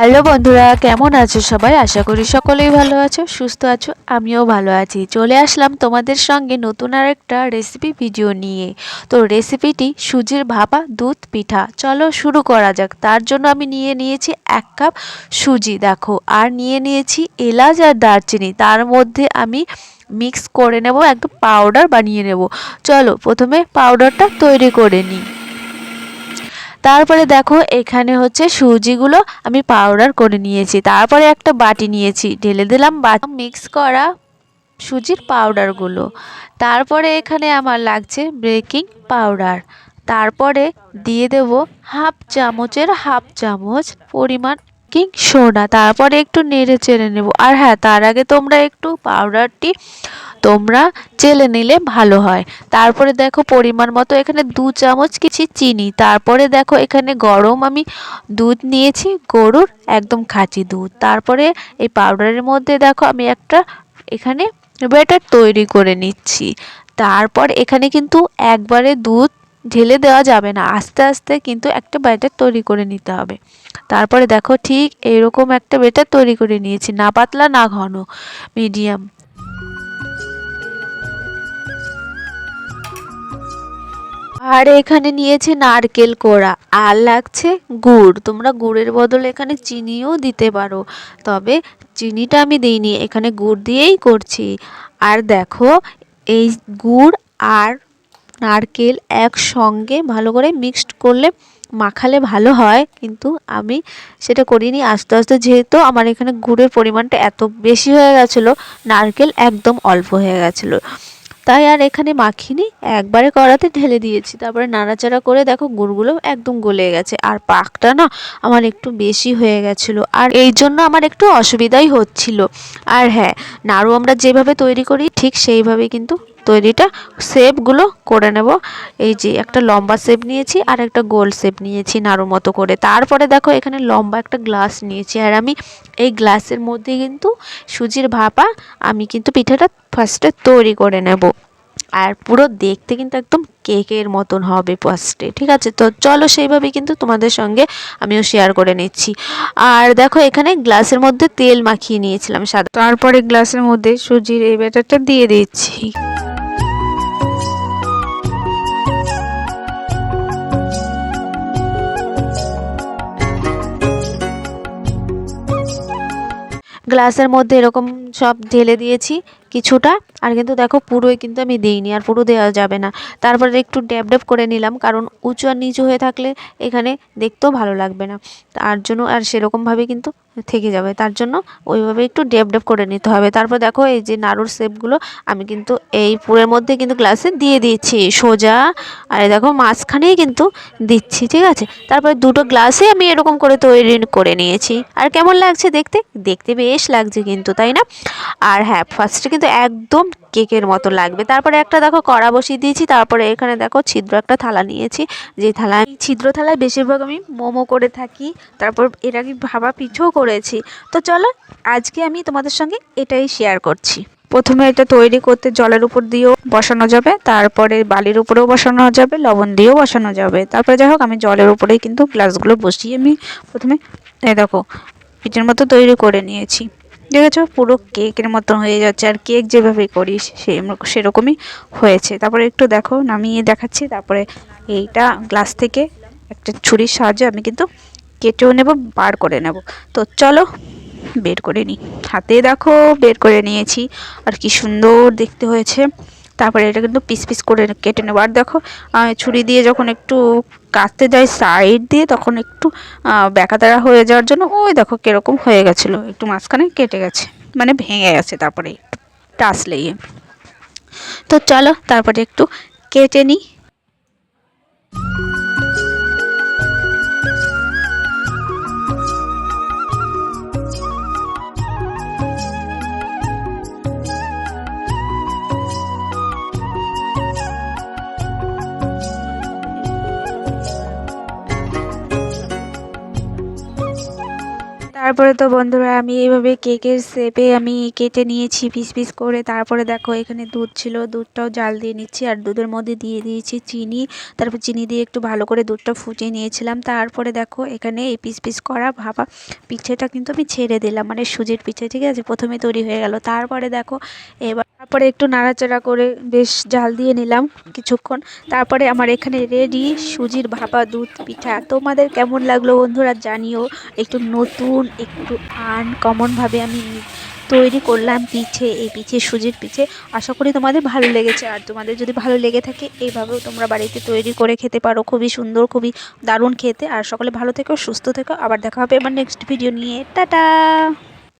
Hello বন্ধুরা, কেমন আছো সবাই? আশা করি সকলেই ভালো আছো, সুস্থ আছো, আমিও ভালো আছি। চলে আসলাম তোমাদের সঙ্গে নতুন আর একটা রেসিপি ভিডিও নিয়ে। তো রেসিপিটি সুজির ভাপা দুধ পিঠা। চলো শুরু করা যাক। তার জন্য আমি নিয়ে নিয়েছি এক কাপ সুজি, দেখো। আর নিয়ে নিয়েছি এলাচ আর দারচিনি। তার মধ্যে আমি মিক্স করে নেব, একদম পাউডার বানিয়ে নেব। চলো, প্রথমে পাউডারটা তৈরি করে নিই। তারপরে দেখো, এখানে হচ্ছে সুজিগুলো আমি পাউডার করে নিয়েছি। তারপরে একটা বাটি নিয়েছি, ঢেলে দিলাম বাটি মিক্স করা সুজির পাউডারগুলো তারপরে এখানে আমার লাগছে বেকিং পাউডার তারপরে দিয়ে দেব হাফ চামচের হাফ চামচ পরিমাণ বেকিং সোডা তারপরে একটু নেড়ে চেড়ে নেব। আর হ্যাঁ তার আগে তোমরা একটু পাউডারটি তোমরা চেলে নিলে ভালো হয়। তারপরে দেখো পরিমাণ মতো এখানে দু চামচ কিছু চিনি। তারপরে দেখো এখানে গরম আমি দুধ নিয়েছি, গরুর একদম খাঁটি দুধ। তারপরে এই পাউডারের মধ্যে দেখো আমি একটা এখানে ব্যাটার তৈরি করে নিচ্ছি। তারপর এখানে কিন্তু একবারে দুধ ঢেলে দেওয়া যাবে না। আস্তে আস্তে কিন্তু একটা ব্যাটার তৈরি করে নিতে হবে। তারপরে দেখো ঠিক এরকম একটা ব্যাটার তৈরি করে নিয়েছি, না পাতলা না ঘন মিডিয়াম আর এখানে নিয়েছে নারকেল কোড়া, আর লাগছে গুড়। তোমরা গুড়ের বদলে এখানে চিনিও দিতে পারো, তবে চিনিটা আমি দিইনি, এখানে গুড় দিয়েই করছি। আর দেখো, এই গুড় আর নারকেল একসঙ্গে ভালো করে মিক্সড করলে মাখালে ভালো হয়, কিন্তু আমি সেটা করিনি। আস্তে আস্তে যেহেতু আমার এখানে গুড়ের পরিমাণটা এত বেশি হয়ে গেছিল, নারকেল একদম অল্প হয়ে গেছিল। তাই আর এখানে মাখিনি, একবারে কড়াতে ঢেলে দিয়েছি। তারপরে নাড়াচাড়া করে দেখো গুড়গুলো একদম গলে গেছে। আর পাকটা না আমার একটু বেশি হয়ে গেছিল। আর এই জন্য আমার একটু অসুবিধাই হচ্ছিল। আর হ্যাঁ নাড়ু আমরা যেভাবে তৈরি করি ঠিক সেইভাবে কিন্তু তৈরিটা শেপগুলো করে নেব। এই যে একটা লম্বা শেপ নিয়েছি আর একটা গোল শেপ নিয়েছি নাড়ু মতো করে। তারপরে দেখো এখানে লম্বা একটা গ্লাস নিয়েছি আর আমি এই গ্লাসের মধ্যে কিন্তু সুজির ভাপা আমি কিন্তু পিঠাটা ফার্স্টে তৈরি করে নেব। আর পুরো দেখতে কিন্তু একদম কেকের মতন হবে ফার্স্টে ঠিক আছে? তো চলো সেইভাবে কিন্তু তোমাদের সঙ্গে আমিও শেয়ার করে নিচ্ছি। আর দেখো এখানে গ্লাসের মধ্যে তেল মাখিয়ে নিয়েছিলাম সাদা। তারপরে গ্লাসের মধ্যে সুজির এই ব্যাটারটা দিয়ে দিচ্ছি। গ্লাসের মধ্যে এরকম সব ঢেলে দিয়েছি। কিছুটা। আর কিন্তু দেখো পুরোই কিন্তু আমি দিইনি আর পুরো দেওয়া যাবে না। তারপরে একটু ড্যাব ড্যাব করে নিলাম কারণ উঁচু আর নিচু হয়ে থাকলে এখানে দেখতেও ভালো লাগবে না। তার জন্য আর সেরকমভাবে কিন্তু থেকে যাবে। তার জন্য ওইভাবে একটু ডেপ ডেপ করে নিতে হবে। তারপর দেখো এই যে নাড়ুর শেপগুলো আমি কিন্তু এই পুরের মধ্যে কিন্তু গ্লাসে দিয়ে দিচ্ছি। সোজা আর দেখো মাঝখানেই কিন্তু দিচ্ছি, ঠিক আছে? তারপরে দুটো গ্লাসে আমি এরকম করে তৈরি করে নিয়েছি। আর কেমন লাগছে দেখতে? দেখতে বেশ লাগছে কিন্তু, তাই না? আর হ্যাঁ ফার্স্টে কিন্তু একদম কেকের মতো লাগবে। তারপরে একটা দেখো কড়া বসিয়ে দিয়েছি, তারপরে এখানে দেখো ছিদ্র একটা থালা নিয়েছি। যে থালা ছিদ্র থালায় বেশিরভাগ আমি মোমো করে থাকি, তারপর এর আগে ভাবা পিঠেও করেছি। তো চলো, আজকে আমি তোমাদের সঙ্গে এটাই শেয়ার করছি। প্রথমে এটা তৈরি করতে জলের উপর দিয়েও বসানো যাবে, তারপরে বালির উপরেও বসানো যাবে, লবণ দিয়েও বসানো যাবে। তারপরে যাই হোক, আমি জলের উপরেই কিন্তু গ্লাসগুলো বসিয়ে আমি প্রথমে, এই দেখো, পিঠের মতো তৈরি করে নিয়েছি। দেখেছ পুরো কেকের মতন হয়ে যাচ্ছে আর কেক যেভাবে করিস সে সেরকমই হয়েছে। তারপরে একটু দেখো, নামিয়ে দেখাচ্ছি। তারপরে এইটা গ্লাস থেকে একটা ছুরির সাহায্যে আমি কিন্তু কেটেও নেব, বার করে নেব। তো চলো, বের করে নিই হাতে দেখো, বের করে নিয়েছি। আর কি সুন্দর দেখতে হয়েছে। তারপরে এটা কিন্তু পিস পিস করে কেটে নেব। আর দেখো ছুরি দিয়ে যখন একটু কাটতে যাই সাইড দিয়ে, তখন একটু ব্যাকাতারা হয়ে যাওয়ার জন্য ওই দেখো কীরকম হয়ে গেছিল। একটু মাঝখানে কেটে গেছে মানে ভেঙে গেছে তারপরে টাচ লেগে তো চলো, তারপরে একটু কেটে নিই। তারপরে তো বন্ধুরা আমি এইভাবে কেকের শেপে আমি কেটে নিয়েছি পিস পিস করে। তারপরে দেখো এখানে দুধ ছিল, দুধটাও জাল দিয়ে নিচ্ছি আর দুধের মধ্যে দিয়ে দিয়েছি চিনি। তারপর চিনি দিয়ে একটু ভালো করে দুধটা ফুটিয়ে নিয়েছিলাম। তারপরে দেখো এখানে এই পিস পিস করা ভাপা পিঠেটা কিন্তু আমি ছেড়ে দিলাম মানে সুজির পিঠে, ঠিক আছে? প্রথমে তৈরি হয়ে গেল। তারপরে দেখো এবার তারপরে একটু নাড়াচাড়া করে বেশ জাল দিয়ে নিলাম কিছুক্ষণ। তারপরে আমার এখানে রেডি সুজির ভাপা দুধ পিঠা। তোমাদের কেমন লাগল বন্ধুরা জানিও। একটু নতুন একটু আনকমনভাবে আমি তৈরি করলাম পিঠে, এই পিঠে, সুজির পিঠে। আশা করি তোমাদের ভালো লেগেছে। আর তোমাদের যদি ভালো লেগে থাকে, এইভাবেও তোমরা বাড়িতে তৈরি করে খেতে পারো। খুবই সুন্দর, খুবই দারুণ খেতে। আর সকলে ভালো থেকো, সুস্থ থেকো। আবার দেখা হবে আমার নেক্সট ভিডিও নিয়ে। টাটা!